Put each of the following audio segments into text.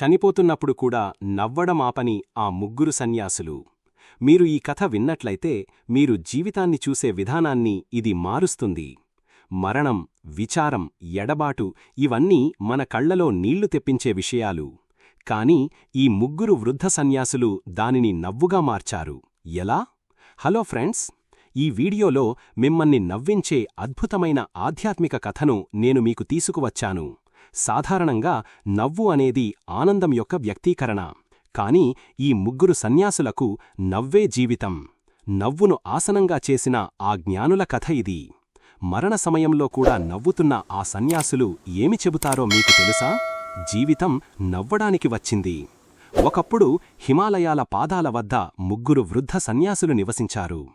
చనిపోతున్నప్పుడు కూడా నవ్వడమాపని ఆ ముగ్గురు సన్యాసులు. మీరు ఈ కథ విన్నట్లయితే మీరు జీవితాన్ని చూసే విధానాన్ని ఇది మారుస్తుంది. మరణం విచారం ఎడబాటు ఇవన్నీ మన కళ్ళలో నీళ్ళు తెప్పించే విషయాలు. కాని ఈ ముగ్గురు వృద్ధ సన్యాసులు దానిని నవ్వుగా మార్చారు. ఎలా? హలో ఫ్రెండ్స్ ఈ వీడియోలో మిమ్మల్ని నవ్వించే అద్భుతమైన ఆధ్యాత్మిక కథను నేను మీకు తీసుకువచ్చాను. సాధారణంగా నవ్వు అనేది ఆనందం యొక్క వ్యక్తీకరణ. కాని ఈ ముగ్గురు సన్యాసులకు నవ్వే జీవితం నవ్వును ఆసనంగా చేసిన ఆ జ్ఞానుల కథ ఇది. మరణ సమయంలో కూడా నవ్వుతున్న ఆ సన్యాసులు ఏమి చెబుతారో మీకు తెలుసా? జీవితం నవ్వడానికి వచ్చింది. ఒకప్పుడు హిమాలయాల పాదాల వద్ద ముగ్గురు వృద్ధ సన్యాసులు నివసించారు.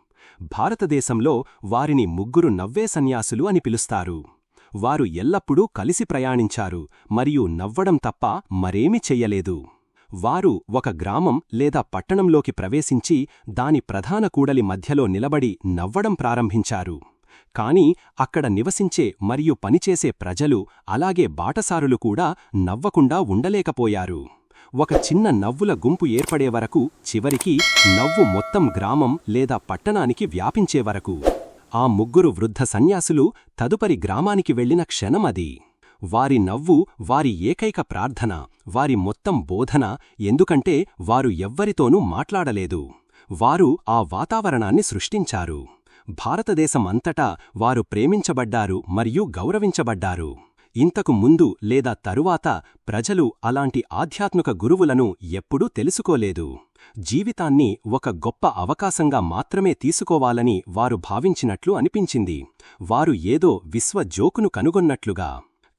భారతదేశంలో వారిని ముగ్గురు నవ్వే సన్యాసులు అని పిలుస్తారు. వారు ఎల్లప్పుడూ కలిసి ప్రయాణించారు మరియు నవ్వడం తప్ప మరేమీ చెయ్యలేదు. వారు ఒక గ్రామం లేదా పట్టణంలోకి ప్రవేశించి దాని ప్రధాన కూడలి మధ్యలో నిలబడి నవ్వడం ప్రారంభించారు. కాని అక్కడ నివసించే మరియు పనిచేసే ప్రజలు అలాగే బాటసారులు కూడా నవ్వకుండా ఉండలేకపోయారు. ఒక చిన్న నవ్వుల గుంపు ఏర్పడే వరకు చివరికి నవ్వు మొత్తం గ్రామం లేదా పట్టణానికి వ్యాపించే వరకు. ఆ ముగ్గురు వృద్ధ సన్యాసులు తదుపరి గ్రామానికి వెళ్ళిన క్షణమది వారి నవ్వు వారి ఏకైక ప్రార్థన వారి మొత్తం బోధన ఎందుకంటే వారు ఎవ్వరితోనూ మాట్లాడలేదు. వారు ఆ వాతావరణాన్ని సృష్టించారు. భారతదేశం అంతటా వారు ప్రేమించబడ్డారు మరియు గౌరవించబడ్డారు. ఇంతకు ముందు లేదా తరువాత ప్రజలు అలాంటి ఆధ్యాత్మిక గురువులను ఎప్పుడూ తెలుసుకోలేదు. జీవితాన్ని ఒక గొప్ప అవకాశంగా మాత్రమే తీసుకోవాలని వారు భావించినట్లు అనిపించింది. వారు ఏదో విశ్వ జోకును కనుగొన్నట్లుగా.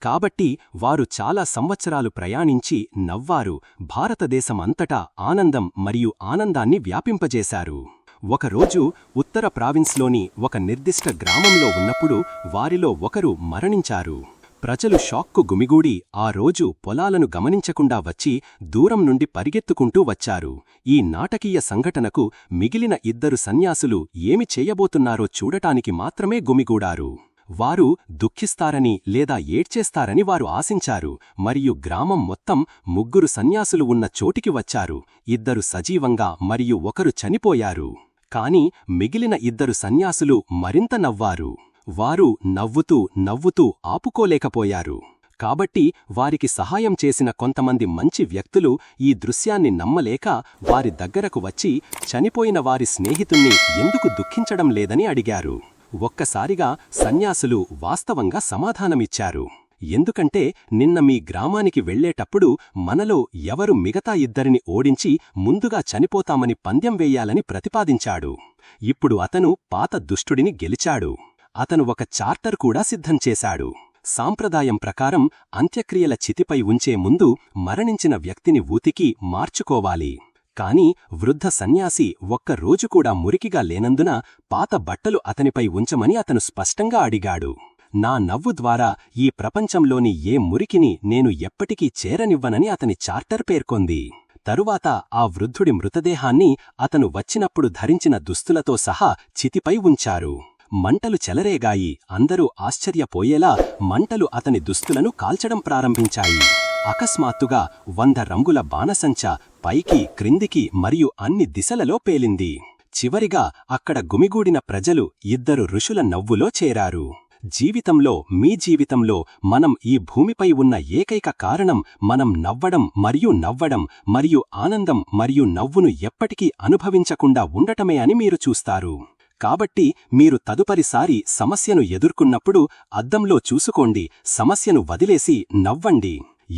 కాబట్టి వారు చాలా సంవత్సరాలు ప్రయాణించి నవ్వారు భారతదేశం అంతటా ఆనందం మరియు ఆనందాన్ని వ్యాపింపజేశారు. ఒకరోజు ఉత్తర ప్రావిన్స్లోని ఒక నిర్దిష్ట గ్రామంలో ఉన్నప్పుడు వారిలో ఒకరు మరణించారు. ప్రజలు షాక్కు గుమిగూడి ఆ రోజు పొలాలను గమనించకుండా వచ్చి దూరం నుండి పరిగెత్తుకుంటూ వచ్చారు. ఈ నాటకీయ సంఘటనకు మిగిలిన ఇద్దరు సన్యాసులు ఏమి చేయబోతున్నారో చూడటానికి మాత్రమే గుమిగూడారు. వారు దుఃఖిస్తారని లేదా ఏడ్చేస్తారని వారు ఆశించారు. మరియు గ్రామం మొత్తం ముగ్గురు సన్యాసులు ఉన్న చోటికి వచ్చారు. ఇద్దరు సజీవంగా మరియు ఒకరు చనిపోయారు. కాని మిగిలిన ఇద్దరు సన్యాసులు మరింత నవ్వారు. వారు నవ్వుతూ నవ్వుతూ ఆపుకోలేకపోయారు. కాబట్టి వారికి సహాయం చేసిన కొంతమంది మంచి వ్యక్తులు ఈ దృశ్యాన్ని నమ్మలేక వారి దగ్గరకు వచ్చి చనిపోయిన వారి స్నేహితుణ్ణి ఎందుకు దుఃఖించడం లేదని అడిగారు. ఒక్కసారిగా సన్యాసులు వాస్తవంగా సమాధానమిచ్చారు. ఎందుకంటే నిన్న మీ గ్రామానికి వెళ్ళేటప్పుడు మనలో ఎవరు మిగతా ఇద్దరిని ఓడించి ముందుగా చనిపోతామని పందెం వేయాలని ప్రతిపాదించాడు. ఇప్పుడు అతను పాత దుష్టుడిని గెలిచాడు. అతను ఒక చార్టర్ కూడా సిద్ధం చేశాడు. సాంప్రదాయం ప్రకారం అంత్యక్రియల చితిపై ఉంచే ముందు మరణించిన వ్యక్తిని ఊతికి మార్చుకోవాలి. కాని వృద్ధ సన్యాసి ఒక్క రోజు కూడా మురికిగా లేనందున పాత బట్టలు అతనిపై ఉంచమని అతను స్పష్టంగా అడిగాడు. నా నవ్వు ద్వారా ఈ ప్రపంచంలోని ఏ మురికిని నేను ఎప్పటికీ చేరనివ్వనని అతని చార్టర్ పేర్కొంది. తరువాత ఆ వృద్ధుడి మృతదేహాన్ని అతను వచ్చినప్పుడు ధరించిన దుస్తులతో సహా చితిపై ఉంచారు. మంటలు చెలరేగాయి. అందరూ ఆశ్చర్యపోయేలా మంటలు అతని దుస్తులను కాల్చడం ప్రారంభించాయి. అకస్మాత్తుగా వంద రంగుల బాణసంచ పైకి క్రిందికి మరియు అన్ని దిశలలో పేలింది. చివరిగా అక్కడ గుమిగూడిన ప్రజలు ఇద్దరు ఋషుల నవ్వులో చేరారు. జీవితంలో మీ జీవితంలో మనం ఈ భూమిపై ఉన్న ఏకైక కారణం మనం నవ్వడం మరియు నవ్వడం మరియు ఆనందం మరియు నవ్వును ఎప్పటికీ అనుభవించకుండా ఉండటమే అని మీరు చూస్తారు. కాబట్టి మీరు తదుపరిసారి సమస్యను ఎదుర్కొన్నప్పుడు అద్దంలో చూసుకోండి సమస్యను వదిలేసి నవ్వండి.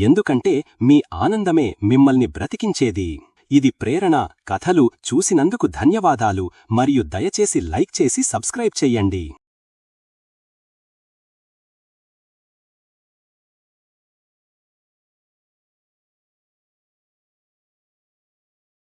ఎందుకంటే మీ ఆనందమే మిమ్మల్ని బ్రతికించేది. ఇది ప్రేరణ కథలు చూసినందుకు ధన్యవాదాలు మరియు దయచేసి లైక్ చేసి సబ్స్క్రైబ్ చెయ్యండి